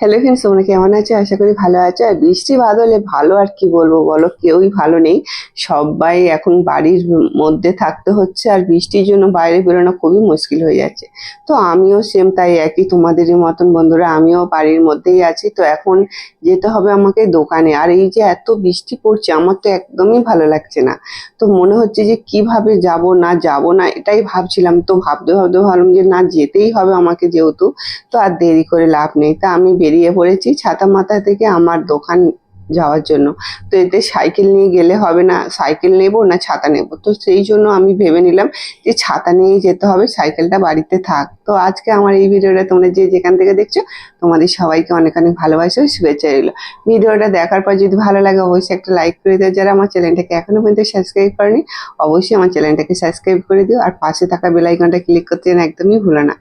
Hello friends তোমরা কেমন আছো? আশা করি ভালো আছো। আর বৃষ্টি বাদলে ভালো আর কি বলব বলো? কেউই ভালো নেই। সবাই এখন বাড়ির মধ্যে থাকতে হচ্ছে আর বৃষ্টির জন্য বাইরে বেরোনো খুবই মুশকিল হয়ে যাচ্ছে। তো আমিও সেম তাই একই তোমাদেরই মতন বন্ধুরা, আমিও বাড়ির মধ্যেই আছি। তো এখন যেতে হবে আমাকে দোকানে। আর এই যে এত বৃষ্টি পড়ছে, আমার তো একদমই ভালো লাগছে না। তো মনে হচ্ছে যে কীভাবে যাব, না যাব না, এটাই ভাবছিলাম। তো ভাবতে ভাবতে ভাবলাম যে না, যেতেই হবে আমাকে যেহেতু। তো আর দেরি করে লাভ নেই। তা আমি বেরিয়ে পড়েছি ছাতা মাথা থেকে আমার দোকান যাওয়ার জন্য। তো এতে সাইকেল নিয়ে গেলে হবে না, সাইকেল নেব না ছাতা নেব? তো সেই জন্য আমি ভেবে নিলাম যে ছাতা নিয়েই যেতে হবে, সাইকেলটা বাড়িতে থাক। তো আজকে আমার এই ভিডিওটা তোমরা যে যেখান থেকে দেখছ, তোমাদের সবাইকে অনেক অনেক ভালোবাসা শুভেচ্ছা রইল। ভিডিওটা দেখার পর যদি ভালো লাগে, অবশ্যই একটা লাইক করে দিও। যারা আমার চ্যানেলটাকে এখনও পর্যন্ত সাবস্ক্রাইব করেনি, অবশ্যই আমার চ্যানেলটাকে সাবস্ক্রাইব করে দিও। আর পাশে থাকা বেল আইকনটা ক্লিক করতে যেন একদমই ভুলো না।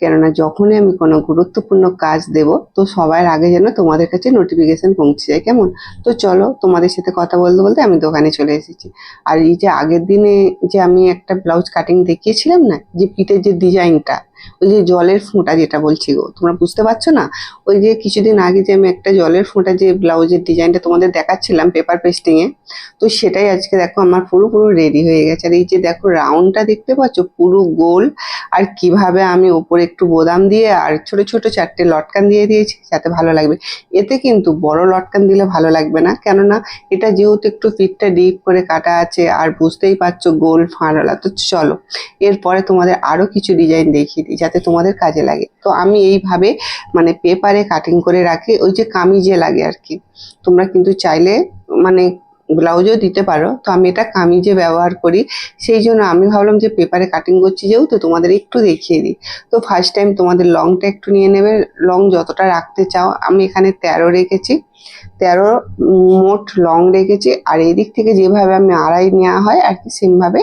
কেননা যখনই আমি কোনো গুরুত্বপূর্ণ কাজ দেব, তো সবার আগে যেন তোমাদের কাছে নোটিফিকেশান পৌঁছে যায়। কেমন? তো চলো তোমাদের সাথে কথা বলতে বলতে আমি দোকানে চলে এসেছি। আর এই যে আগের দিনে যে আমি একটা ব্লাউজ কাটিং দেখিয়েছিলাম না? যে পিঠের যে ডিজাইনটা ওই যে জলের ফোঁটা যেটা বলছি গো, তোমরা বুঝতে পারছ না? ওই যে কিছুদিন আগে যে আমি একটা জলের ফোঁটা যে ব্লাউজের ডিজাইনটা তোমাদের দেখাচ্ছিলাম পেপার পেস্টিংয়ে তো সেটাই আজকে দেখো আমার পুরো পুরো রেডি হয়ে গেছে। আর এই যে দেখো রাউন্ডটা দেখতে পাচ্ছ, পুরো গোল, আর কীভাবে আমি ওপরে একটু বোদাম দিয়ে আর ছোট ছোট চারটে লটকান দিয়ে দিয়েছি, যাতে ভালো লাগবে। এতে কিন্তু বড় লটকান দিলে ভালো লাগবে না, কেননা এটা যেহেতু একটু পিঠটা ডিপ করে কাটা আছে, আর বুঝতেই পারছ গোল ফাঁড়ালা। তো চলো, এরপরে তোমাদের আরও কিছু ডিজাইন দেখিয়ে দিই। যাতে তোমাদের কাজে লাগে। তো আমি এইভাবে মানে পেপারে কাটিং করে রাখি, ওই যে কামিজে লাগে আর কি। তোমরা কিন্তু চাইলে মানে ব্লাউজও দিতে পারো। তো আমি এটা কামিজে ব্যবহার করি। সেই জন্য আমি ভাবলাম যে পেপারে কাটিং করছি যেহেতু, তোমাদের একটু দেখিয়ে দিই। তো ফার্স্ট টাইম তোমাদের লংটা একটু নিয়ে নেবে। লং যতটা রাখতে চাও, আমি এখানে তেরো রেখেছি। তেরো মোট লং রেখেছি। আর এদিক থেকে যেভাবে আমি আড়াই নেওয়া হয়, আর কি সেমভাবে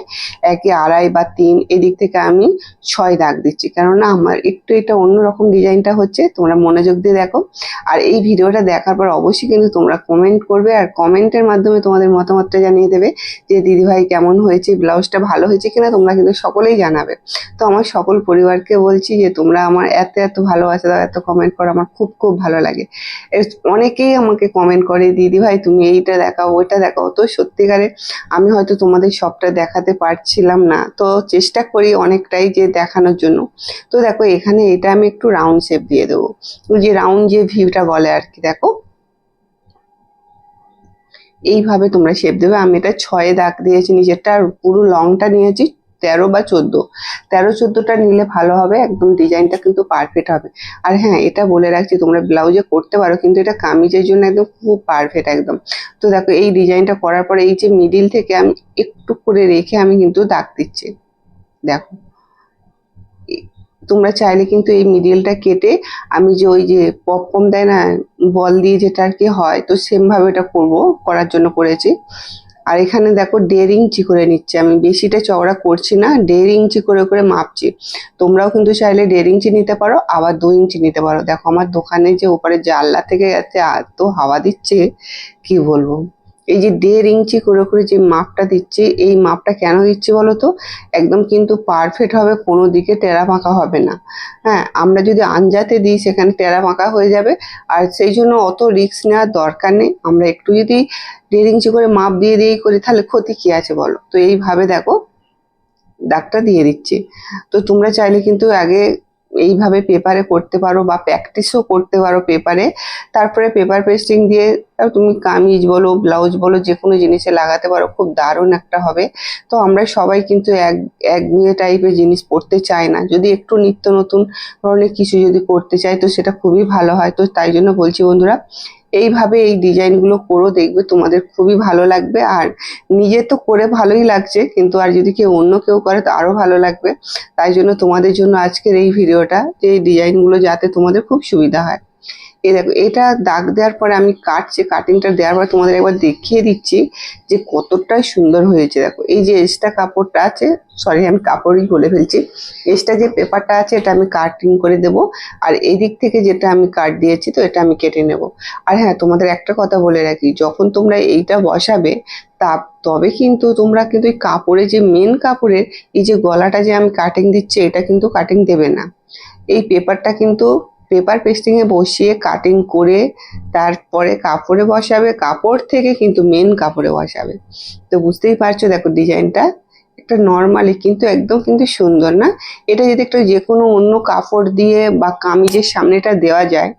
একই আড়াই বা তিন, এদিক থেকে আমি ছয় দাগ দিচ্ছি। কেননা আমার একটু এটা অন্যরকম ডিজাইনটা হচ্ছে, তোমরা মনোযোগ দিয়ে দেখো। আর এই ভিডিওটা দেখার পর অবশ্যই কিন্তু তোমরা কমেন্ট করবে, আর কমেন্টের মাধ্যমে তোমাদের মতামতটা জানিয়ে দেবে যে, দিদিভাই কেমন হয়েছে? ব্লাউজটা ভালো হয়েছে কিনা? তোমরা কিন্তু সকলেই জানাবে। তো আমার সকল পরিবারকে বলছি যে, তোমরা আমার এত এত ভালোবাসা দাও, এত কমেন্ট করো, আমার খুব খুব ভালো লাগে। অনেকেই আমাকে কমেন্ট করে, দিদি ভাই, তুমি এইটা দেখাও, ওইটা দেখাও। তো সত্যিকারে আমি হয়তো তোমাদের সবটা দেখাতে পারছিলাম না। তো চেষ্টা করি অনেকটাই যে দেখানোর জন্য। তো দেখো, এখানে এটা আমি একটু রাউন্ড শেপ দিয়ে দেবো। যে রাউন্ড যে ভিউটা বলে আর কি, দেখো। এইভাবে তোমরা শেপ দেবে। আমি এটা ছয়ে দাগ দিয়েছি নিচেরটা আর পুরো লংটা নিয়েছি তেরো বা চোদ্দ। তেরো, চোদ্দোটা নিলে ভালো হবে, একদম ডিজাইনটা কিন্তু পারফেক্ট হবে। আর হ্যাঁ এটা বলে রাখছি, তোমরা ব্লাউজে করতে পারো, কিন্তু এটা কামিজের জন্য একদম খুব পারফেক্ট একদম। তো দেখো, এই ডিজাইনটা করার পরে এই যে মিডিল থেকে আমি একটু করে রেখে আমি কিন্তু দাগ দিচ্ছি। দেখো। তোমরা চাইলে কিন্তু এই মিডিলটা কেটে আমি যে ওই যে পপকর্ন দেয় না, বল দিয়ে যেটা আর কি হয়, তো সেমভাবে এটা করব, করার জন্য করেছি। আর এখানে দেখো দেড় ইঞ্চি করে নিচ্ছে। আমি বেশিটা চওড়া করছি না, দেড় ইঞ্চি করে করে মাপছি। তোমরাও কিন্তু চাইলে দেড় ইঞ্চি নিতে পারো, আবার দু ইঞ্চি নিতে পারো। দেখো আমার দোকানে যে ওপারে জানলা থেকে যাতে এত হাওয়া দিচ্ছে, কি বলব? এই যে দেড় ইঞ্চি করে করে যে মাপটা দিচ্ছি, এই মাপটা কেন দিচ্ছি বলো তো? একদম কিন্তু পারফেক্ট হবে, কোনো দিকে টেরা পাকা হবে না। হ্যাঁ আমরা যদি আঞ্জাতে দিই, সেখানে টেরা পাকা হয়ে যাবে। আর সেই জন্য অত রিস্ক নেওয়ার দরকার নেই। আমরা একটু যদি দেড় ইঞ্চি করে মাপ দিয়ে দিয়েই করি, তাহলে ক্ষতি কী আছে বলো? তো এইভাবে দেখো, দাগটা দিয়ে দিচ্ছি। তো তোমরা চাইলে কিন্তু আগে এইভাবে পেপারে করতে পারো বা প্র্যাকটিসও করতে পারো পেপারে তারপরে পেপার পেস্টিং দিয়ে তুমি কামিজ বলো ব্লাউজ বলো যে কোনো জিনিসে লাগাতে পারো, খুব দারুণ একটা হবে। তো আমরা সবাই কিন্তু এক একঘেয়ে টাইপের জিনিস পড়তে চাই না। যদি একটু নিত্য নতুন ধরনের কিছু যদি করতে চাই, তো সেটা খুবই ভালো হয়। তো তাই জন্য বলছি বন্ধুরা এইভাবে এই ডিজাইনগুলো করো, দেখবে তোমাদের খুবই ভালো লাগবে। আর নিজে তো করে ভালোই লাগছে, কিন্তু আর যদি কেউ অন্য কেউ করে, তো আরও ভালো লাগবে। তাই জন্য তোমাদের জন্য আজকের এই ভিডিওটা যে এই ডিজাইনগুলো যাতে তোমাদের খুব সুবিধা হয়। এই দেখো, এটা দাগ দেওয়ার পরে আমি কাটছি কাটিংটা দেওয়ার পরে তোমাদের একবার দেখিয়ে দিচ্ছি যে কতটাই সুন্দর হয়েছে। দেখো, এই যে এক্সট্রা কাপড়টা আছে সরি আমি কাপড়ই বলে ফেলছি। এক্সট্রা যে পেপারটা আছে, এটা আমি কাটিং করে দেব। আর এই দিক থেকে যেটা আমি কাট দিয়েছি, তো এটা আমি কেটে নেব। আর হ্যাঁ তোমাদের একটা কথা বলে রাখি, যখন তোমরা এইটা বসাবে, তা তবে কিন্তু তোমরা কিন্তু এই কাপড়ে যে মেন কাপড়ের, এই যে গলাটা যে আমি কাটিং দিচ্ছি, এটা কিন্তু কাটিং দেবে না। এই পেপারটা কিন্তু পেপার পেস্টিংয়ে বসিয়ে কাটিং করে তারপরে কাপড়ে বসাবে, কাপড় থেকে কিন্তু মেন কাপড়ে বসাবে। তো বুঝতেই পারছ, দেখো ডিজাইনটা একটা নর্মালি কিন্তু একদম কিন্তু সুন্দর না। এটা যদি একটা যে কোনো অন্য কাপড় দিয়ে বা কামিজের সামনেটা দেওয়া যায়,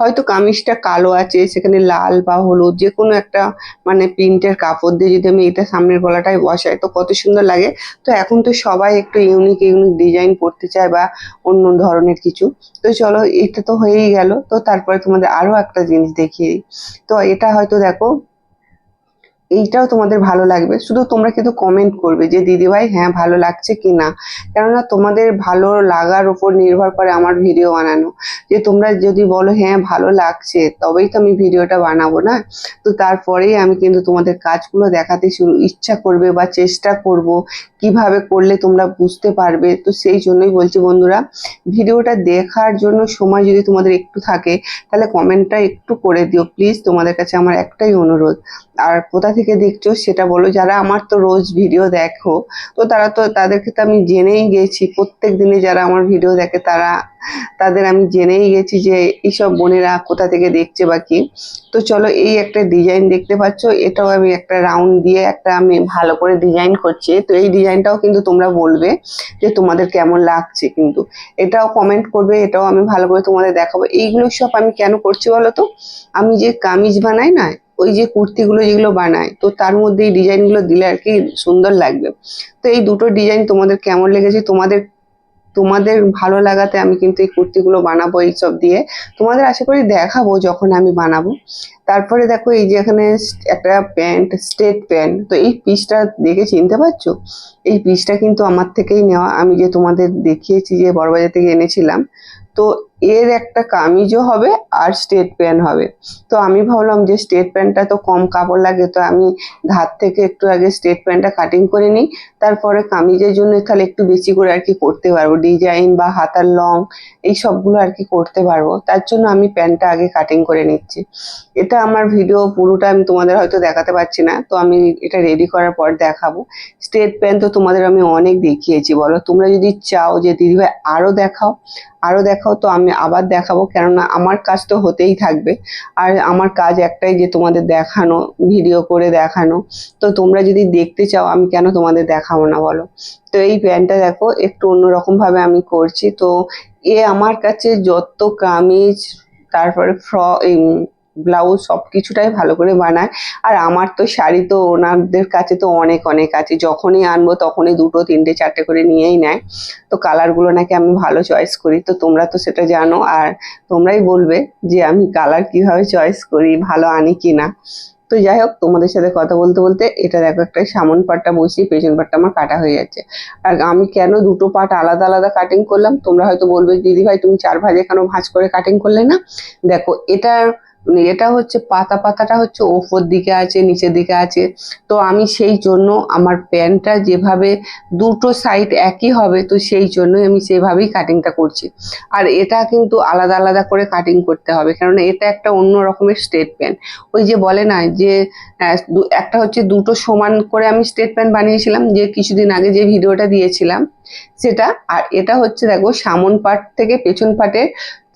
হয়তো কামিজটা কালো আছে, সেখানে লাল বা হলুদ যে কোনো একটা মানে প্রিন্টের কাপড় দিয়ে যদি আমি এটা সামনের গলাটায় বসাই, তো কত সুন্দর লাগে। তো এখন তো সবাই একটু ইউনিক ইউনিক ডিজাইন করতে চায় বা অন্য ধরনের কিছু। তো চলো, এটা তো হয়েই গেল। তো তারপরে তোমাদের আরও একটা জিনিস দেখিয়ে দিই। তো এটা হয়তো দেখো এইটাও তোমাদের ভালো লাগবে। শুধু তোমরা কিন্তু কমেন্ট করবে যে দিদিভাই হ্যাঁ ভালো লাগছে কি না? কেননা তোমাদের ভালো লাগার উপর নির্ভর করে আমার ভিডিও বানানো। যে, তোমরা যদি বলো হ্যাঁ ভালো লাগছে, তবেই তো আমি ভিডিওটা বানাবো, না? তো তারপরেই আমি কিন্তু তোমাদের কাজগুলো দেখাতে শুরু, ইচ্ছা করবে বা চেষ্টা করব কীভাবে করলে তোমরা বুঝতে পারবে। তো সেই জন্যই বলছি বন্ধুরা ভিডিওটা দেখার জন্য সময় যদি তোমাদের একটু থাকে, তাহলে কমেন্টটা একটু করে দিও। প্লিজ তোমাদের কাছে আমার একটাই অনুরোধ। আর কোথা থেকে দেখছ, সেটা বলো, যারা আমার তো রোজ ভিডিও দেখো, তো তারা তো তাদেরকে তো আমি জেনেই গেছি, প্রত্যেক দিনে যারা আমার ভিডিও দেখে, তারা, তাদের আমি জেনেই গেছি যে এইসব বোনেরা কোথা থেকে দেখছে বা কি। তো চলো, এই একটা ডিজাইন দেখতে পাচ্ছ, এটাও আমি একটা রাউন্ড দিয়ে একটা আমি ভালো করে ডিজাইন করছি। তো এই ডিজাইনটাও কিন্তু তোমরা বলবে যে তোমাদের কেমন লাগছে কিন্তু। এটাও কমেন্ট করবে, এটাও আমি ভালো করে তোমাদের দেখাবো। এইগুলো সব আমি কেন করছি বলো তো? আমি যে কামিজ বানাই না ওই যে কুর্তিগুলো যেগুলো বানায়, তো তার মধ্যে এই ডিজাইনগুলো দিলে আর কি সুন্দর লাগবে। তো এই দুটো ডিজাইন তোমাদের কেমন লেগেছে? তোমাদের তোমাদের ভালো লাগাতে আমি কিন্তু এই কুর্তিগুলো বানাবো এইসব দিয়ে। তোমাদের আশা করি দেখাবো যখন আমি বানাবো। তারপরে দেখো এই যে এখানে একটা প্যান্ট, স্টেট প্যান্ট, তো এই পিসটা দেখে চিনতে পারছ? এই পিসটা কিন্তু আমার থেকেই নেওয়া। আমি যে তোমাদের দেখিয়েছি যে বড়বাজার থেকে এনেছিলাম, তো এর একটা কামিজও হবে আর স্টেট প্যান্ট হবে। তো আমি ভাবলাম যে স্টেট প্যান্টটা তো কম কাপড় লাগে, তো আমি ধার থেকে একটু আগে স্টেট প্যান্টটা কাটিং করে নিই। তারপরে কামিজের জন্য তাহলে একটু বেশি করে আর কি করতে পারব। ডিজাইন বা হাতার লং এই সবগুলো আর কি করতে পারব। তার জন্য আমি প্যান্টটা আগে কাটিং করে নিচ্ছি। এটা আমার ভিডিও পুরোটা আমি তোমাদের হয়তো দেখাতে পারছি না, তো আমি এটা রেডি করার পর দেখাবো। স্টেট প্যান্ট তো তোমাদের আমি অনেক দেখিয়েছি। বলো, তোমরা যদি চাও যে দিদিভাই আরও দেখাও আরও দেখাও, তো আমি আবার দেখাবো। কেননা আমার কাজ তো হতেই থাকবে। আর আমার কাজ একটাই যে তোমাদের দেখানো ভিডিও করে দেখানো। তো তোমরা যদি দেখতে চাও, আমি কেন তোমাদের দেখাবো না, বলো? তো এই প্যান্টটা দেখো, একটু অন্যরকম ভাবে আমি করছি। তো এ আমার কাছে যত কামিজ, তারপরে ফ্র ব্লাউজ সব কিছুটাই ভালো করে বানায়। আর আমার তো শাড়ি তো ওনাদের কাছে তো অনেক অনেক আছে। যখনই আনব তখনই দুটো, তিনটে, চারটে করে নিয়েই নেয়। তো কালারগুলো নাকি আমি ভালো চয়েস করি। তো তোমরা তো সেটা জানো। আর তোমরাই বলবে যে আমি কালার কীভাবে চয়েস করি, ভালো আনি কি না। তো যাই হোক, তোমাদের সাথে কথা বলতে বলতে এটা দেখো একটা সামন পাটটা বসিয়ে পেছন পাটটা আমার কাটা হয়ে যাচ্ছে। আর আমি কেন দুটো পাট আলাদা আলাদা কাটিং করলাম? তোমরা হয়তো বলবে দিদি ভাই তুমি চার ভাজে কেন ভাঁজ করে কাটিং করলে না? দেখো এটার এটা হচ্ছে পাতা, পাতাটা হচ্ছে ওপর দিকে আছে, নিচের দিকে আছে। তো আমি সেই জন্য আমার প্যান্টটা যেভাবে দুটো সাইড একই হবে, তো সেই জন্যই আমি সেভাবেই কাটিংটা করছি। আর এটা কিন্তু আলাদা আলাদা করে কাটিং করতে হবে কারণ এটা একটা অন্য রকমের স্টেট প্যান্ট ওই যে বলে না যে একটা হচ্ছে দুটো সমান করে আমি স্টেট প্যান্ট বানিয়েছিলাম, যে কিছুদিন আগে যে ভিডিওটা দিয়েছিলাম, সেটা, আর এটা হচ্ছে দেখো সামন পাট থেকে পেছন পাটের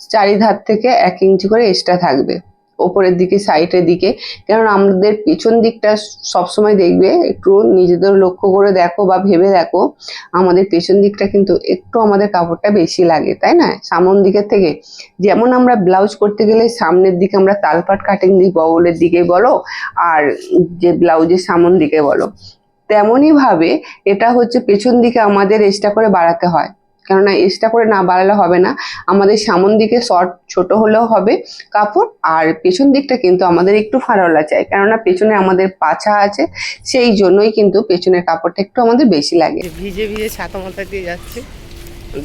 চারিধার থেকে এক ইঞ্চি করে এক্সট্রা থাকবে। ওপরের দিকে সাইডের দিকে। কারণ আমাদের পেছন দিকটা সবসময় দেখবে, একটু নিজেদের লক্ষ্য করে দেখো বা ভেবে দেখো, আমাদের পেছন দিকটা কিন্তু একটু আমাদের কাপড়টা বেশি লাগে, তাই না? সামন দিকের থেকে। যেমন আমরা ব্লাউজ করতে গেলে সামনের দিকে আমরা তালপাট কাটিং দিই, বগলের দিকে বলো, আর যে ব্লাউজের সামন দিকে বলো। তেমনইভাবে এটা হচ্ছে পেছন দিকে আমাদের এক্সট্রা করে বাড়াতে হয়। কেননা এক্সট্রা করে না বাড়ালে হবে না। আমাদের সামন দিকে শর্ট ছোট হলেও হবে কাপড়, আর পেছন দিকটা কিন্তু আমাদের একটু ফাড়াওলা চাই, কেননা পেছনে আমাদের পাছা আছে, সেই জন্যই কিন্তু পেছনের কাপড়টা একটু আমাদের বেশি লাগে। ভিজে ভিজে ছাতা মাথা দিয়ে যাচ্ছে,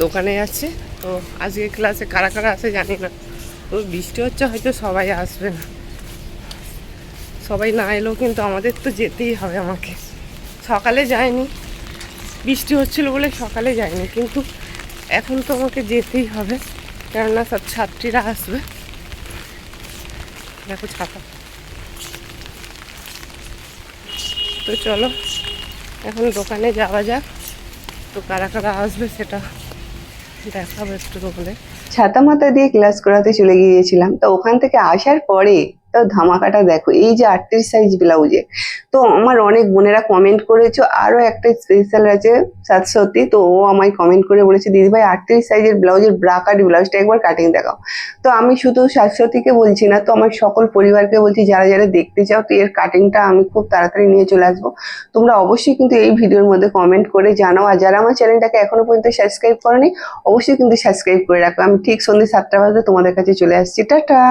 দোকানে যাচ্ছে, তো আজকে ক্লাসে কারা কারা আছে জানি না। তো বৃষ্টি হচ্ছে, হয়তো সবাই আসবে না। সবাই না এলেও কিন্তু আমাদের তো যেতেই হবে আমাকে। সকালে যায়নি, বৃষ্টি হচ্ছিল বলে সকালে যায়নি, কিন্তু এখন তো আমাকে যেতেই হবে। কেননা সব ছাত্রীরা আসবে। দেখো ছাতা। তো চলো, এখন দোকানে যাওয়া যাক। তো কারা কারা আসবে সেটা দেখাবো একটু তোমাদের। ছাতা মাথা দিয়ে ক্লাস করাতে চলে গিয়েছিলাম। তো ওখান থেকে আসার পরে, তো ধামাকাটা দেখো। এই যে আটত্রিশ সাইজ ব্লাউজে। তো আমার অনেক বোনেরা কমেন্ট করেছ। আরও একটা স্পেশাল আছে সাতশোতে তো ও আমায় কমেন্ট করে বলেছে দিদিভাই আটত্রিশ সাইজের ব্লাউজের ব্রাকাট ব্লাউজটা একবার কাটিং দেখাও। তো আমি শুধু শাশ্বতীকে বলছি না, তো আমার সকল পরিবারকে বলছি, যারা যারা দেখতে চাও, তো এর কাটিংটা আমি খুব তাড়াতাড়ি নিয়ে চলে আসব। তোমরা অবশ্যই কিন্তু এই ভিডিওর মধ্যে কমেন্ট করে জানাও। আর যারা আমার চ্যানেলটাকে এখনও পর্যন্ত সাবস্ক্রাইব করনি, অবশ্যই কিন্তু সাবস্ক্রাইব করে রাখো। আমি ঠিক সন্ধ্যে সাতটা বাজে তোমাদের কাছে চলে আসছি। টাটা!